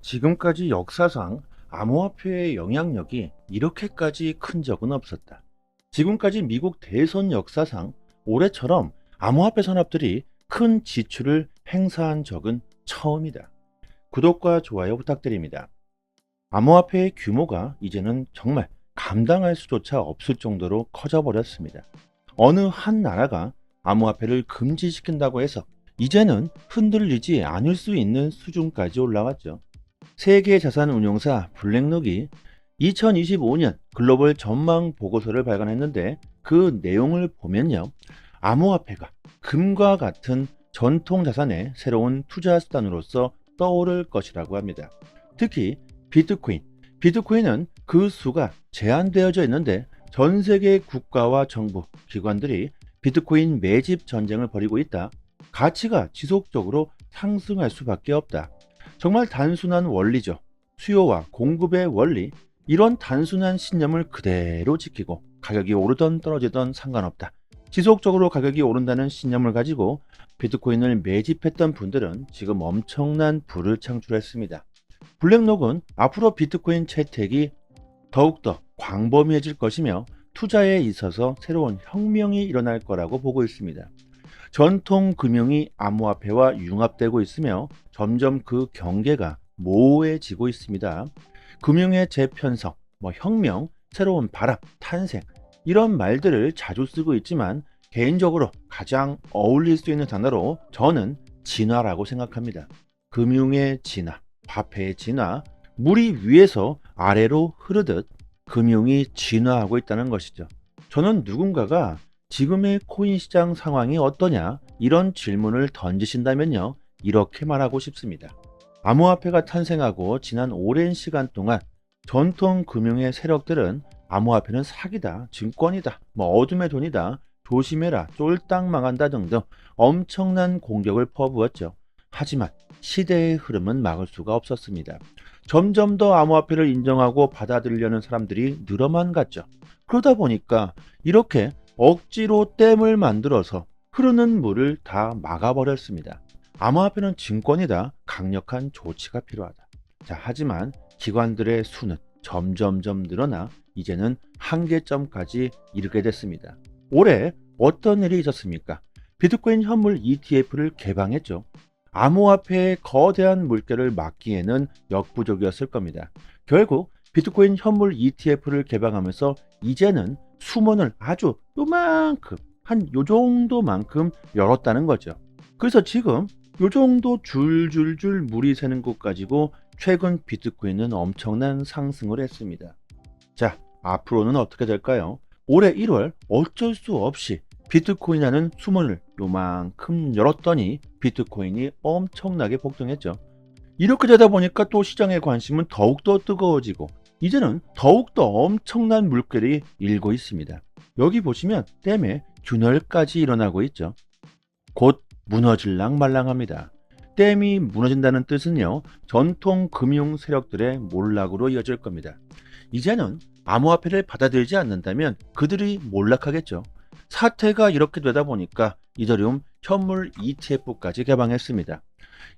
지금까지 역사상 암호화폐의 영향력이 이렇게까지 큰 적은 없었다. 지금까지 미국 대선 역사상 올해처럼 암호화폐 산업들이 큰 지출을 행사한 적은 처음이다. 구독과 좋아요 부탁드립니다. 암호화폐의 규모가 이제는 정말 감당할 수조차 없을 정도로 커져버렸습니다. 어느 한 나라가 암호화폐를 금지시킨다고 해서 이제는 흔들리지 않을 수 있는 수준까지 올라왔죠. 세계 자산 운용사 블랙록이 2025년 글로벌 전망 보고서를 발간했는데 그 내용을 보면요. 암호화폐가 금과 같은 전통 자산의 새로운 투자 수단으로서 떠오를 것이라고 합니다. 특히 비트코인. 비트코인은 그 수가 제한되어져 있는데 전 세계 국가와 정부, 기관들이 비트코인 매집 전쟁을 벌이고 있다. 가치가 지속적으로 상승할 수밖에 없다. 정말 단순한 원리죠. 수요와 공급의 원리. 이런 단순한 신념을 그대로 지키고 가격이 오르던 떨어지던 상관없다. 지속적으로 가격이 오른다는 신념을 가지고 비트코인을 매집했던 분들은 지금 엄청난 부를 창출했습니다. 블랙록은 앞으로 비트코인 채택이 더욱더 광범위해질 것이며 투자에 있어서 새로운 혁명이 일어날 거라고 보고 있습니다. 전통 금융이 암호화폐와 융합되고 있으며 점점 그 경계가 모호해지고 있습니다. 금융의 재편성, 뭐 혁명, 새로운 바람, 탄생 이런 말들을 자주 쓰고 있지만 개인적으로 가장 어울릴 수 있는 단어로 저는 진화라고 생각합니다. 금융의 진화, 화폐의 진화, 물이 위에서 아래로 흐르듯 금융이 진화하고 있다는 것이죠. 저는 누군가가 지금의 코인 시장 상황이 어떠냐 이런 질문을 던지신다면요 이렇게 말하고 싶습니다. 암호화폐가 탄생하고 지난 오랜 시간 동안 전통 금융의 세력들은 암호화폐는 사기다, 증권이다, 뭐 어둠의 돈이다, 조심해라, 쫄딱 망한다 등등 엄청난 공격을 퍼부었죠. 하지만 시대의 흐름은 막을 수가 없었습니다. 점점 더 암호화폐를 인정하고 받아들이려는 사람들이 늘어만 갔죠. 그러다 보니까 이렇게 억지로 댐을 만들어서 흐르는 물을 다 막아버렸습니다. 암호화폐는 증권이다. 강력한 조치가 필요하다. 자, 하지만 기관들의 수는 점점점 늘어나 이제는 한계점까지 이르게 됐습니다. 올해 어떤 일이 있었습니까? 비트코인 현물 ETF를 개방했죠. 암호화폐의 거대한 물결을 막기에는 역부족이었을 겁니다. 결국 비트코인 현물 ETF를 개방하면서 이제는 수문을 아주 요만큼 한 요 정도만큼 열었다는 거죠. 그래서 지금 요 정도 줄줄줄 물이 새는 것 가지고 최근 비트코인은 엄청난 상승을 했습니다. 자, 앞으로는 어떻게 될까요? 올해 1월 어쩔 수 없이 비트코인이라는 수문을 요만큼 열었더니 비트코인이 엄청나게 폭등했죠. 이렇게 되다 보니까 또 시장의 관심은 더욱더 뜨거워지고 이제는 더욱더 엄청난 물결이 일고 있습니다. 여기 보시면 댐에 균열까지 일어나고 있죠. 곧 무너질랑 말랑합니다. 댐이 무너진다는 뜻은요, 전통 금융 세력들의 몰락으로 이어질 겁니다. 이제는 암호화폐를 받아들이지 않는다면 그들이 몰락하겠죠. 사태가 이렇게 되다 보니까 이더리움 현물 ETF까지 개방했습니다.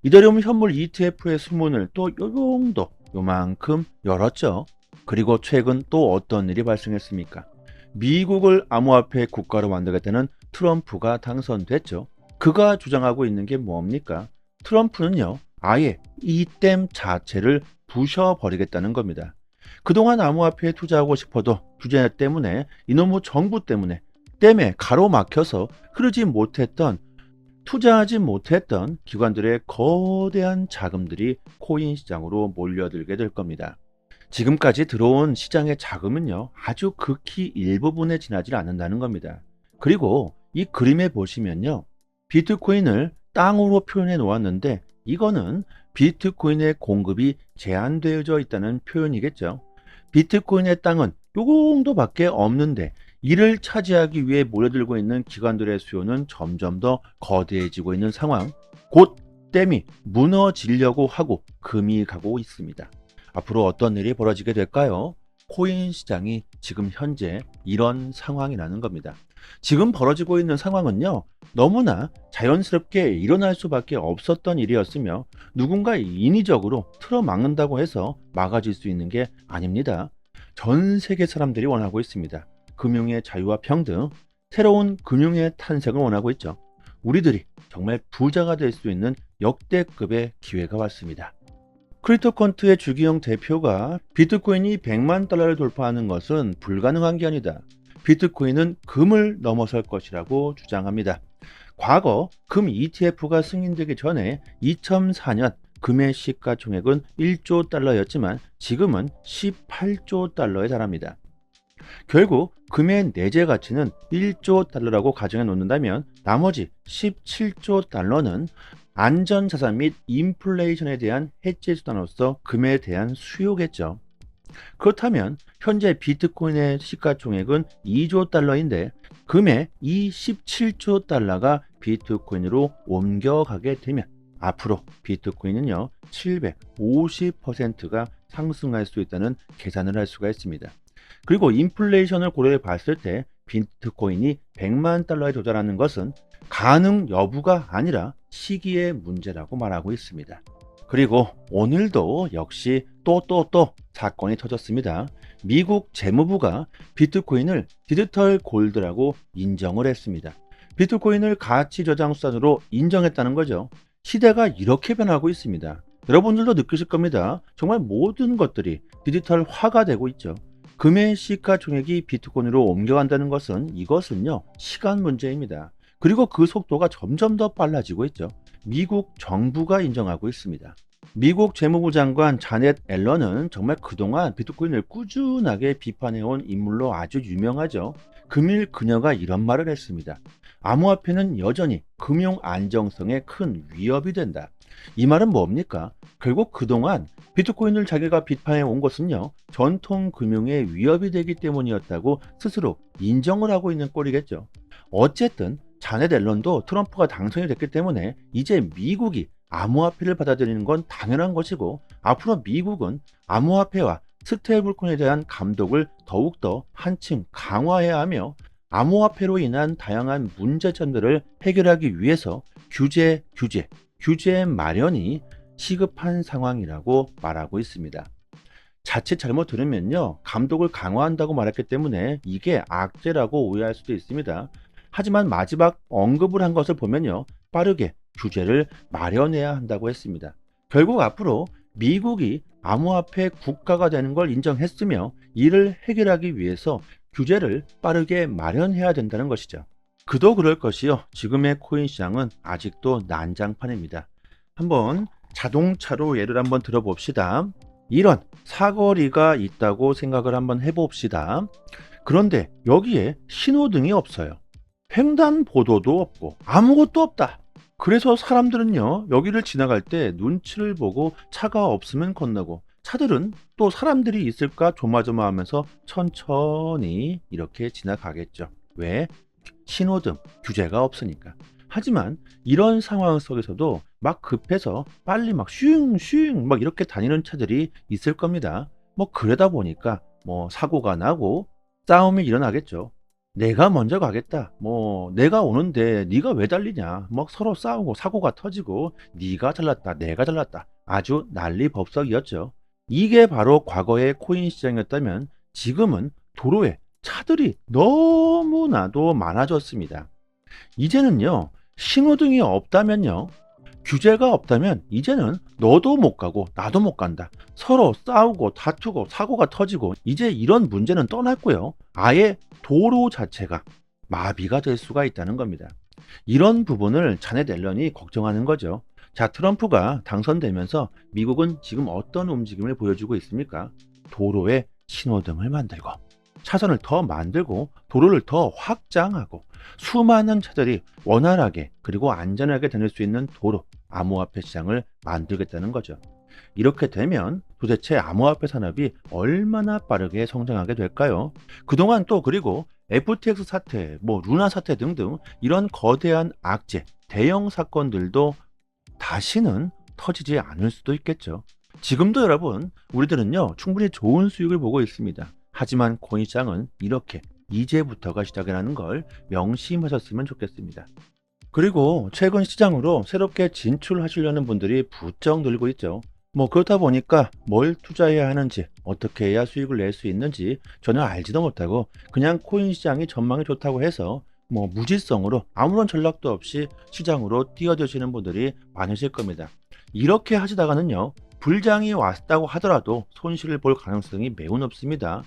이더리움 현물 ETF의 수문을 또 요 정도 요만큼 열었죠. 그리고 최근 또 어떤 일이 발생했습니까? 미국을 암호화폐 국가로 만들겠다는 트럼프가 당선됐죠. 그가 주장하고 있는 게 뭡니까? 트럼프는요, 아예 이 댐 자체를 부셔버리겠다는 겁니다. 그동안 암호화폐에 투자하고 싶어도 규제 때문에 이놈의 정부 때문에 댐에 가로막혀서 흐르지 못했던 투자하지 못했던 기관들의 거대한 자금들이 코인 시장으로 몰려들게 될 겁니다. 지금까지 들어온 시장의 자금은요, 아주 극히 일부분에 지나지 않는다는 겁니다. 그리고 이 그림에 보시면요, 비트코인을 땅으로 표현해 놓았는데, 이거는 비트코인의 공급이 제한되어져 있다는 표현이겠죠. 비트코인의 땅은 요 정도밖에 없는데, 이를 차지하기 위해 몰려들고 있는 기관들의 수요는 점점 더 거대해지고 있는 상황. 곧 댐이 무너지려고 하고 금이 가고 있습니다. 앞으로 어떤 일이 벌어지게 될까요? 코인 시장이 지금 현재 이런 상황이라는 겁니다. 지금 벌어지고 있는 상황은요, 너무나 자연스럽게 일어날 수밖에 없었던 일이었으며 누군가 인위적으로 틀어막는다고 해서 막아질 수 있는 게 아닙니다. 전 세계 사람들이 원하고 있습니다. 금융의 자유와 평등, 새로운 금융의 탄생을 원하고 있죠. 우리들이 정말 부자가 될 수 있는 역대급의 기회가 왔습니다. 크리토컨트의 주기영 대표가 비트코인이 100만 달러를 돌파하는 것은 불가능한 게 아니다. 비트코인은 금을 넘어설 것이라고 주장합니다. 과거 금 ETF가 승인되기 전에 2004년 금의 시가총액은 1조 달러였지만 지금은 18조 달러에 달합니다. 결국 금의 내재 가치는 1조 달러라고 가정해 놓는다면 나머지 17조 달러는 안전자산 및 인플레이션에 대한 해지 수단으로서 금에 대한 수요겠죠. 그렇다면 현재 비트코인의 시가총액은 2조 달러인데 금의 이 17조 달러가 비트코인으로 옮겨가게 되면 앞으로 비트코인은요 750%가 상승할 수 있다는 계산을 할 수가 있습니다. 그리고 인플레이션을 고려해 봤을 때 비트코인이 100만 달러에 도달하는 것은 가능 여부가 아니라 시기의 문제라고 말하고 있습니다. 그리고 오늘도 역시 또또 또 사건이 터졌습니다. 미국 재무부가 비트코인을 디지털 골드라고 인정을 했습니다. 비트코인을 가치 저장 수단으로 인정했다는 거죠. 시대가 이렇게 변하고 있습니다. 여러분들도 느끼실 겁니다. 정말 모든 것들이 디지털화가 되고 있죠. 금의 시가총액이 비트코인으로 옮겨간다는 것은 이것은요 시간 문제입니다. 그리고 그 속도가 점점 더 빨라지고 있죠. 미국 정부가 인정하고 있습니다. 미국 재무부 장관 자넷 앨런은 정말 그동안 비트코인을 꾸준하게 비판해온 인물로 아주 유명하죠. 금일 그녀가 이런 말을 했습니다. 암호화폐는 여전히 금융 안정성에 큰 위협이 된다. 이 말은 뭡니까? 결국 그동안 비트코인을 자기가 비판해 온 것은요, 전통 금융에 위협이 되기 때문이었다고 스스로 인정을 하고 있는 꼴이겠죠. 어쨌든 자넷 앨런도 트럼프가 당선이 됐기 때문에 이제 미국이 암호화폐를 받아들이는 건 당연한 것이고 앞으로 미국은 암호화폐와 스테이블코인에 대한 감독을 더욱더 한층 강화해야 하며 암호화폐로 인한 다양한 문제점들을 해결하기 위해서 규제, 규제, 규제 마련이 시급한 상황이라고 말하고 있습니다. 자칫 잘못 들으면요, 감독을 강화한다고 말했기 때문에 이게 악재라고 오해할 수도 있습니다. 하지만 마지막 언급을 한 것을 보면요, 빠르게 규제를 마련해야 한다고 했습니다. 결국 앞으로 미국이 암호화폐 국가가 되는 걸 인정했으며 이를 해결하기 위해서 규제를 빠르게 마련해야 된다는 것이죠. 그도 그럴 것이요. 지금의 코인 시장은 아직도 난장판입니다. 한번 자동차로 예를 한번 들어봅시다. 이런 사거리가 있다고 생각을 한번 해봅시다. 그런데 여기에 신호등이 없어요. 횡단보도도 없고 아무것도 없다. 그래서 사람들은요, 여기를 지나갈 때 눈치를 보고 차가 없으면 건너고 차들은 또 사람들이 있을까 조마조마하면서 천천히 이렇게 지나가겠죠. 왜? 신호등 규제가 없으니까. 하지만 이런 상황 속에서도 막 급해서 빨리 막 슈잉슈잉 막 이렇게 다니는 차들이 있을 겁니다. 뭐 그러다 보니까 뭐 사고가 나고 싸움이 일어나겠죠. 내가 먼저 가겠다. 뭐 내가 오는데 네가 왜 달리냐. 막 서로 싸우고 사고가 터지고 네가 잘났다. 내가 잘났다. 아주 난리 법석이었죠. 이게 바로 과거의 코인 시장이었다면 지금은 도로에 차들이 너무나도 많아졌습니다. 이제는요, 신호등이 없다면요, 규제가 없다면 이제는 너도 못 가고 나도 못 간다. 서로 싸우고 다투고 사고가 터지고 이제 이런 문제는 떠났고요. 아예 도로 자체가 마비가 될 수가 있다는 겁니다. 이런 부분을 자넷 앨런이 걱정하는 거죠. 자, 트럼프가 당선되면서 미국은 지금 어떤 움직임을 보여주고 있습니까? 도로에 신호등을 만들고 차선을 더 만들고 도로를 더 확장하고 수많은 차들이 원활하게 그리고 안전하게 다닐 수 있는 도로 암호화폐 시장을 만들겠다는 거죠. 이렇게 되면 도대체 암호화폐 산업이 얼마나 빠르게 성장하게 될까요? 그동안 또 그리고 FTX 사태, 뭐 루나 사태 등등 이런 거대한 악재, 대형 사건들도 다시는 터지지 않을 수도 있겠죠. 지금도 여러분, 우리들은요, 충분히 좋은 수익을 보고 있습니다. 하지만 시장은 이렇게 이제부터가 시작이라는 걸 명심하셨으면 좋겠습니다. 그리고 최근 시장으로 새롭게 진출하시려는 분들이 부쩍 늘고 있죠. 뭐 그렇다 보니까 뭘 투자해야 하는지 어떻게 해야 수익을 낼 수 있는지 전혀 알지도 못하고 그냥 코인 시장이 전망이 좋다고 해서 뭐 무지성으로 아무런 전략도 없이 시장으로 뛰어드시는 분들이 많으실 겁니다. 이렇게 하시다가는요 불장이 왔다고 하더라도 손실을 볼 가능성이 매우 높습니다.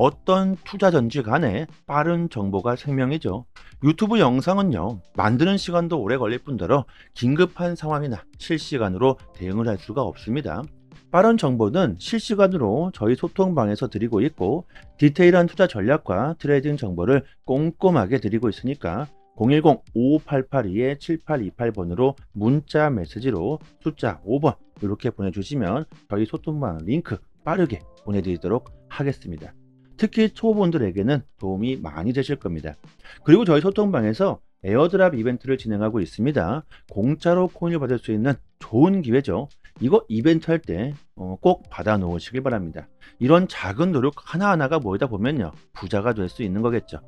어떤 투자든지 간에 빠른 정보가 생명이죠. 유튜브 영상은요, 만드는 시간도 오래 걸릴 뿐더러 긴급한 상황이나 실시간으로 대응을 할 수가 없습니다. 빠른 정보는 실시간으로 저희 소통방에서 드리고 있고, 디테일한 투자 전략과 트레이딩 정보를 꼼꼼하게 드리고 있으니까 010-5588-7828번으로 문자 메시지로 숫자 5번 이렇게 보내주시면 저희 소통방 링크 빠르게 보내드리도록 하겠습니다. 특히 초보분들에게는 도움이 많이 되실 겁니다. 그리고 저희 소통방에서 에어드랍 이벤트를 진행하고 있습니다. 공짜로 코인을 받을 수 있는 좋은 기회죠. 이거 이벤트 할 때 꼭 받아 놓으시길 바랍니다. 이런 작은 노력 하나하나가 모이다 보면요. 부자가 될 수 있는 거겠죠.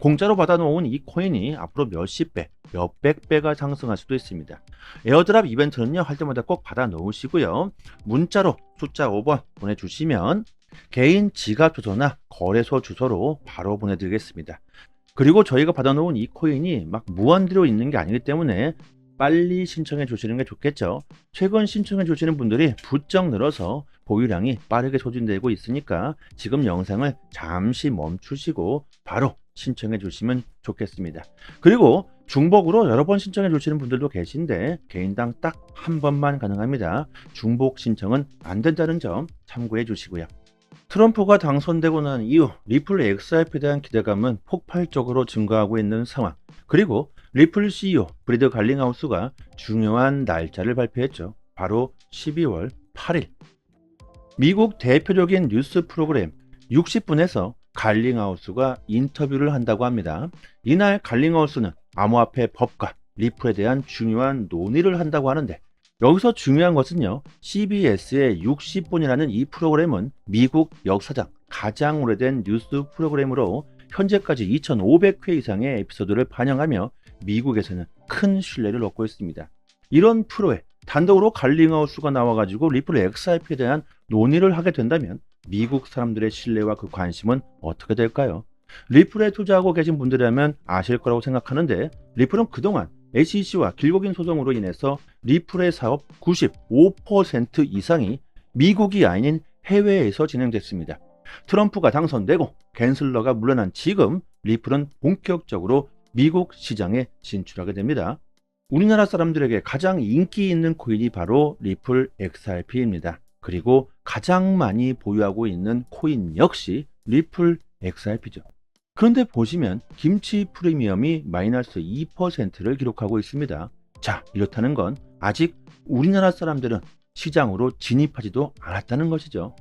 공짜로 받아 놓은 이 코인이 앞으로 몇십 배, 몇백 배가 상승할 수도 있습니다. 에어드랍 이벤트는요. 할 때마다 꼭 받아 놓으시고요. 문자로 숫자 5번 보내주시면 개인 지갑 주소나 거래소 주소로 바로 보내드리겠습니다. 그리고 저희가 받아놓은 이 코인이 막 무한대로 있는 게 아니기 때문에 빨리 신청해 주시는 게 좋겠죠. 최근 신청해 주시는 분들이 부쩍 늘어서 보유량이 빠르게 소진되고 있으니까 지금 영상을 잠시 멈추시고 바로 신청해 주시면 좋겠습니다. 그리고 중복으로 여러 번 신청해 주시는 분들도 계신데 개인당 딱 한 번만 가능합니다. 중복 신청은 안 된다는 점 참고해 주시고요. 트럼프가 당선되고 난 이후 리플 XRP에 대한 기대감은 폭발적으로 증가하고 있는 상황. 그리고 리플 CEO 브리드 갈링하우스가 중요한 날짜를 발표했죠. 바로 12월 8일. 미국 대표적인 뉴스 프로그램 60분에서 갈링하우스가 인터뷰를 한다고 합니다. 이날 갈링하우스는 암호화폐 법과 리플에 대한 중요한 논의를 한다고 하는데 여기서 중요한 것은요. CBS의 60분이라는 이 프로그램은 미국 역사상 가장 오래된 뉴스 프로그램으로 현재까지 2,500회 이상의 에피소드를 반영하며 미국에서는 큰 신뢰를 얻고 있습니다. 이런 프로에 단독으로 갈링하우스가 나와가지고 리플 XRP에 대한 논의를 하게 된다면 미국 사람들의 신뢰와 그 관심은 어떻게 될까요? 리플에 투자하고 계신 분들이라면 아실 거라고 생각하는데 리플은 그동안 SEC와 길고 긴 소송으로 인해서 리플의 사업 95% 이상이 미국이 아닌 해외에서 진행됐습니다. 트럼프가 당선되고 겐슬러가 물러난 지금 리플은 본격적으로 미국 시장에 진출하게 됩니다. 우리나라 사람들에게 가장 인기 있는 코인이 바로 리플 XRP입니다. 그리고 가장 많이 보유하고 있는 코인 역시 리플 XRP죠. 그런데 보시면 김치 프리미엄이 마이너스 2%를 기록하고 있습니다. 자, 이렇다는 건 아직 우리나라 사람들은 시장으로 진입하지도 않았다는 것이죠.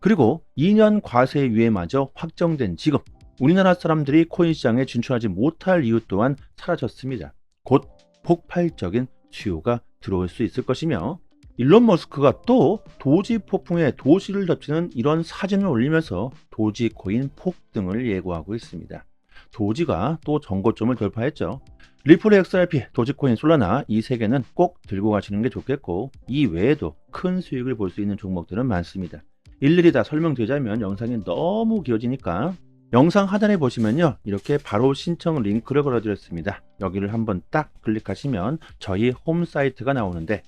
그리고 2년 과세 유예마저 확정된 지금 우리나라 사람들이 코인 시장에 진출하지 못할 이유 또한 사라졌습니다. 곧 폭발적인 수요가 들어올 수 있을 것이며 일론 머스크가 또 도지 폭풍에 도시를 덮치는 이런 사진을 올리면서 도지 코인 폭등을 예고하고 있습니다. 도지가 또 전고점을 돌파했죠. 리플 XRP, 도지코인, 솔라나 이 세 개는 꼭 들고 가시는 게 좋겠고 이 외에도 큰 수익을 볼 수 있는 종목들은 많습니다. 일일이 다 설명드리자면 영상이 너무 길어지니까 영상 하단에 보시면요 이렇게 바로 신청 링크를 걸어드렸습니다. 여기를 한번 딱 클릭하시면 저희 홈 사이트가 나오는데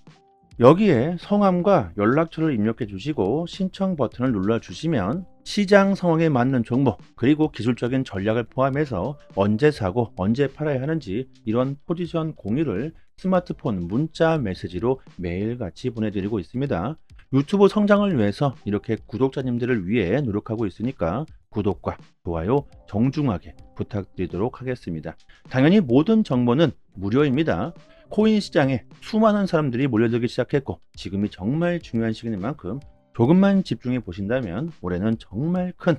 여기에 성함과 연락처를 입력해 주시고 신청 버튼을 눌러 주시면 시장 상황에 맞는 정보 그리고 기술적인 전략을 포함해서 언제 사고 언제 팔아야 하는지 이런 포지션 공유를 스마트폰 문자 메시지로 매일같이 보내드리고 있습니다. 유튜브 성장을 위해서 이렇게 구독자님들을 위해 노력하고 있으니까 구독과 좋아요 정중하게 부탁드리도록 하겠습니다. 당연히 모든 정보는 무료입니다. 코인 시장에 수많은 사람들이 몰려들기 시작했고 지금이 정말 중요한 시기인 만큼 조금만 집중해 보신다면 올해는 정말 큰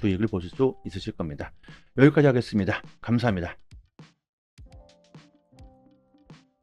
수익을 보실 수 있으실 겁니다. 여기까지 하겠습니다. 감사합니다.